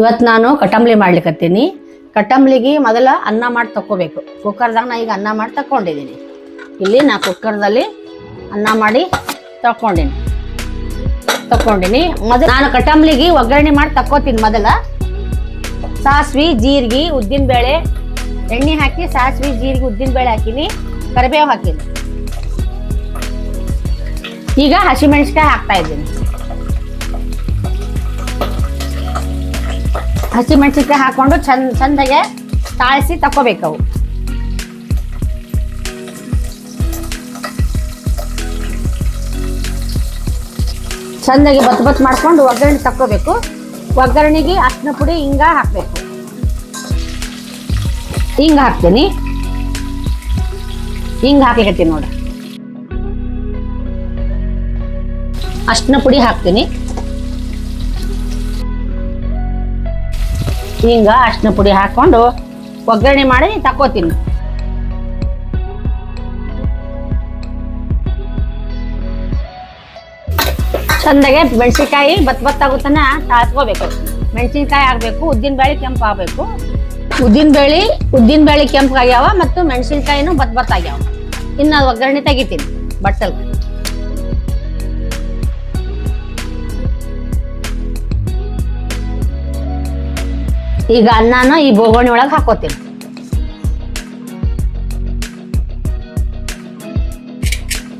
ಇವತ್ತು ನಾನು ಕಟಂಬ್ಲಿ ಮಾಡ್ಲಿಕತ್ತೀನಿ. ಕಟಂಬ್ಲಿಗೆ ಮೊದಲ ಅನ್ನ ಮಾಡಿ ತಕ್ಕೋಬೇಕು. ಕುಕ್ಕರ್ದಾಗ ನಾ ಈಗ ಅನ್ನ ಮಾಡಿ ತಕ್ಕೊಂಡಿದ್ದೀನಿ ಇಲ್ಲಿ ನಾ ಕುಕ್ಕರ್ದಲ್ಲಿ ಅನ್ನ ಮಾಡಿ ತಕ್ಕೊಂಡಿನಿ. ತಕ್ಕೊಂಡಿನಿ. ಮೊದಲು ನಾನು ಕಟಂಬ್ಲಿಗೆ ಒಗ್ಗರಣೆ ಮಾಡಿ ತಕ್ಕೋತೀನಿ ಮೊದಲ. ಸಾಸ್ವಿ, ಜೀರಿಗೆ, ಉದ್ದಿನಬೇಳೆ, ಎಣ್ಣೆ ಹಾಕಿ ಸಾಸ್ವಿ, ಜೀರಿಗೆ, ಉದ್ದಿನಬೇಳೆ ಹಾಕಿನಿ. ಕರಿಬೇವು ಹಾಕಿನಿ. ಈಗ ಹಸಿಮೆಣಸಿಕಾಯಿ ಹಾಕ್ತಾ ಇದ್ದೀನಿ. ಹಸಿಮೆಣಸಿನ್ಕಾಯಿ ಹಾಕೊಂಡು ಚಂದ, ಚಂದಗೆ ತಾಳಿಸಿ ತಕ್ಕೋಬೇಕವು ಚಂದಾಗಿ ಬತ್ ಬತ್ ಮಾಡ್ಕೊಂಡು ಒಗ್ಗರಣೆ ತಕ್ಕೋಬೇಕು. ಒಗ್ಗರಣೆಗೆ ಅರ್ಶಿನ ಪುಡಿ ಹಿಂಗ ಹಾಕ್ಬೇಕು. ಹಿಂಗ ಹಾಕ್ತೀನಿ. ಹಿಂಗ ಹಾಕ್ಲಿಕತ್ತೀನಿ ನೋಡ. ಅಷ್ಟನ ಪುಡಿ ಹಾಕ್ತೀನಿ. ಹಿಂಗ ಅರ್ಶಿನ ಪುಡಿ ಹಾಕೊಂಡು ಒಗ್ಗರಣೆ ಮಾಡಿ ತಕ್ಕೋತೀನಿ. ಚಂದಾಗೆ ಮೆಣಸಿನ್ಕಾಯಿ ಬತ್ ಬತ್ತಾಗುತ್ತಾನ ತಾಳ್ಸ್ಕೋಬೇಕು. ಮೆಣಸಿನ್ಕಾಯಿ ಆಗಬೇಕು ಉದ್ದಿನ ಬೇಳೆ ಕೆಂಪು ಆಗಬೇಕು ಉದ್ದಿನ ಬೇಳೆ ಉದ್ದಿನ ಬೇಳೆ ಕೆಂಪು ಆಗ್ಯಾವ ಮತ್ತು ಮೆಣಸಿನ್ಕಾಯಿನೂ ಬತ್ ಬತ್ ಆಗ್ಯಾವ. ಇನ್ನು ಒಗ್ಗರಣೆ ತೆಗಿತೀನಿ ಬಟ್ಟಲ್ ಈಗ ಅನ್ನನ ಈ ಬೋಗಣಿ ಒಳಗೆ ಹಾಕೋತೀನಿ.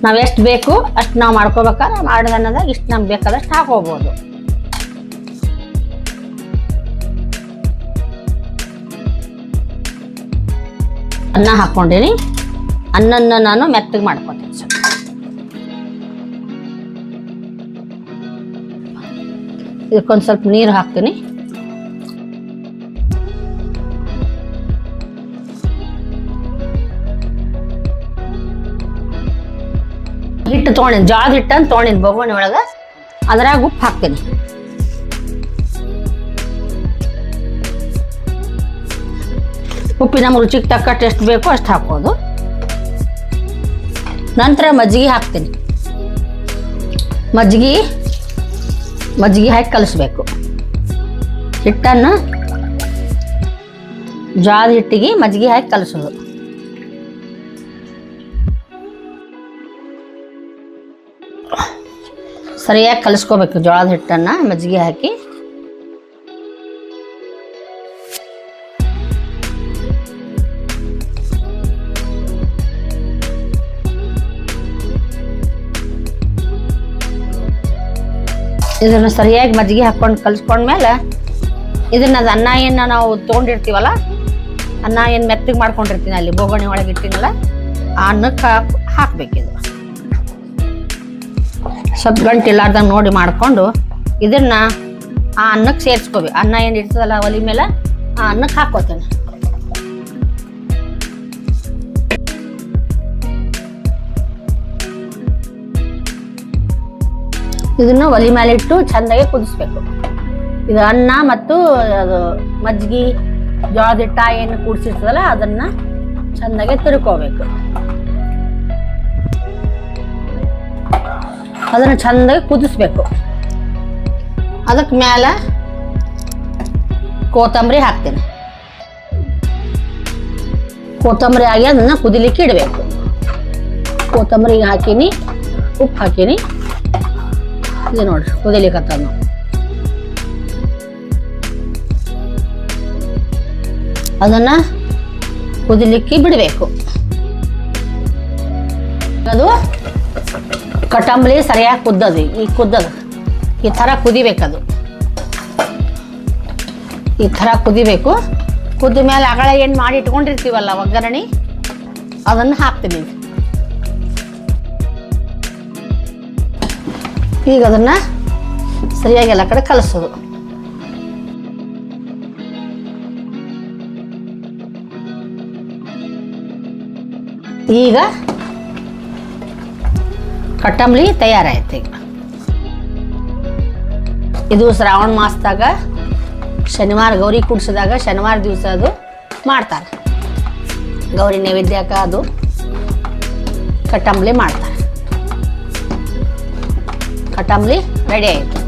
ನಾವ್ ಬೇಕು ಅಷ್ಟು ನಾವು ಮಾಡ್ಕೋಬೇಕಾದ್ರೆ ಮಾಡಿದ ಅನ್ನದಾಗ ಇಷ್ಟು ನಮ್ಗೆ ಬೇಕಾದಷ್ಟು ಹಾಕೋಬಹುದು ಅನ್ನ ಹಾಕ್ಕೊಂಡಿನಿ ಅನ್ನನ್ನ ನಾನು ಮೆತ್ತಗೆ ಮಾಡ್ಕೊತೀನಿ ಸ್ವಲ್ಪ. ಇದಕ್ಕೊಂದು ಸ್ವಲ್ಪ ನೀರು ಹಾಕ್ತೀನಿ. ಹಿಟ್ಟು ತೊಗೊಂಡಿನಿ, ಜೋಳದ ಹಿಟ್ಟನ್ನು ತೊಗೊಂಡಿನಿ ಬೊಗೋಣಿ ಒಳಗೆ. ಅದ್ರಾಗ ಉಪ್ಪು ಹಾಕ್ತೀನಿ. ಉಪ್ಪಿ ನಮ್ಮ ರುಚಿಗೆ ತಕ್ಕಟ್ಟು ಎಷ್ಟು ಬೇಕೋ ಅಷ್ಟು ಹಾಕೋದು ನಂತರ ಮಜ್ಜಿಗೆ ಹಾಕ್ತೀನಿ. ಮಜ್ಜಿಗೆ ಮಜ್ಜಿಗೆ ಹಾಕಿ ಕಲಿಸ್ಬೇಕು. ಹಿಟ್ಟನ್ನು ಜೋಳದ ಹಿಟ್ಟಿಗೆ ಮಜ್ಜಿಗೆ ಹಾಕಿ ಕಲಿಸೋದು. ಸರಿಯಾಗಿ ಕಲಿಸ್ಕೋಬೇಕು. ಜೋಳದ ಹಿಟ್ಟನ್ನು ಮಜ್ಜಿಗೆ ಹಾಕಿ. ಇದನ್ನು ಸರಿಯಾಗಿ ಮಜ್ಜಿಗೆ ಹಾಕ್ಕೊಂಡು ಕಲಿಸ್ಕೊಂಡ್ಮೇಲೆ ಇದನ್ನ ಅದು ಅನ್ನ ಏನು ನಾವು ತೊಗೊಂಡಿರ್ತೀವಲ್ಲ, ಅನ್ನ ಏನು ಮೆತ್ತಗೆ ಮಾಡ್ಕೊಂಡಿರ್ತೀನಿ ಅಲ್ಲಿ ಬೋಗಣಿ ಒಳಗೆ ಇಟ್ಟಿನಲ್ಲ, ಆ ಅನ್ನಕ್ಕೆ ಹಾಕ್ಬೇಕಿದು. ಸ್ವಲ್ಪ ಗಂಟು ಇಲ್ಲಾರ್ದಂಗೆ ನೋಡಿ ಮಾಡಿಕೊಂಡು ಇದನ್ನ ಆ ಅನ್ನಕ್ಕೆ ಸೇರಿಸ್ಕೋಬೇಕು ಅನ್ನ ಏನು ಇರ್ತದಲ್ಲ ಒಲಿ ಮೇಲೆ? ಆ ಅನ್ನಕ್ಕೆ ಹಾಕೋತೇನೆ. ಇದನ್ನ ಒಲಿ ಮೇಲೆ ಇಟ್ಟು ಚೆಂದಾಗಿ ಕುದಿಸ್ಬೇಕು. ಇದು ಅನ್ನ ಮತ್ತು ಅದು ಮಜ್ಜಿಗೆ ಜೋಳದ ಹಿಟ್ಟ ಏನು ಕೂಡಿಸಿರ್ತದಲ್ಲ ಅದನ್ನ ಚೆಂದಾಗಿ ತಿರ್ಕೋಬೇಕು. ಅದನ್ನ ಚಂದಾಗಿ ಕುದಿಸ್ಬೇಕು. ಅದಕ್ಕೆ ಮ್ಯಾಲ ಕೊತ್ತಂಬರಿ ಹಾಕ್ತೀನಿ. ಕೊತ್ತಂಬರಿ ಆಗಿ ಅದನ್ನ ಕುದಿಲಿಕ್ಕೆ ಇಡಬೇಕು. ಕೊತ್ತಂಬರಿ ಹಾಕೀನಿ, ಉಪ್ಪು ಹಾಕೀನಿ. ಇದು ನೋಡ್ರಿ ಕುದಿಲಿಕ್ಕತ್ತ ಅದನ್ನು ಕುದಿಲಿಕ್ಕೆ ಬಿಡಬೇಕು. ಅದು ಕಟಂಬಲಿ ಸರಿಯಾಗಿ ಕುದ್ದದು ಈ ಕುದ್ದದು ಈ ಥರ ಕುದಿಬೇಕದು. ಈ ಥರ ಕುದಿಬೇಕು. ಕುದ್ದ ಮೇಲೆ ಅಗಳ ಏನು ಮಾಡಿ ಇಟ್ಕೊಂಡಿರ್ತೀವಲ್ಲ ಒಗ್ಗರಣೆ? ಅದನ್ನು ಹಾಕ್ತೀನಿ. ಈಗ. ಅದನ್ನು ಸರಿಯಾಗಿ ಎಲ್ಲ ಕಡೆ ಕಲಿಸೋದು. ಈಗ ಕಟ್ಟಂಬ್ಲಿ ತಯಾರಾಯ್ತು ಇದು ಶ್ರಾವಣ ಮಾಸದಾಗ, ಶನಿವಾರ ಗೌರಿ ಕುಡಿಸಿದಾಗ ಶನಿವಾರ ದಿವಸ ಅದು ಮಾಡ್ತಾರೆ. ಗೌರಿ ನೈವೇದ್ಯಕ್ಕ ಅದು ಕಟ್ಟಂಬ್ಲಿ ಮಾಡ್ತಾರೆ. ಕಟ್ಟಂಬ್ಲಿ ರೆಡಿ ಆಯಿತು.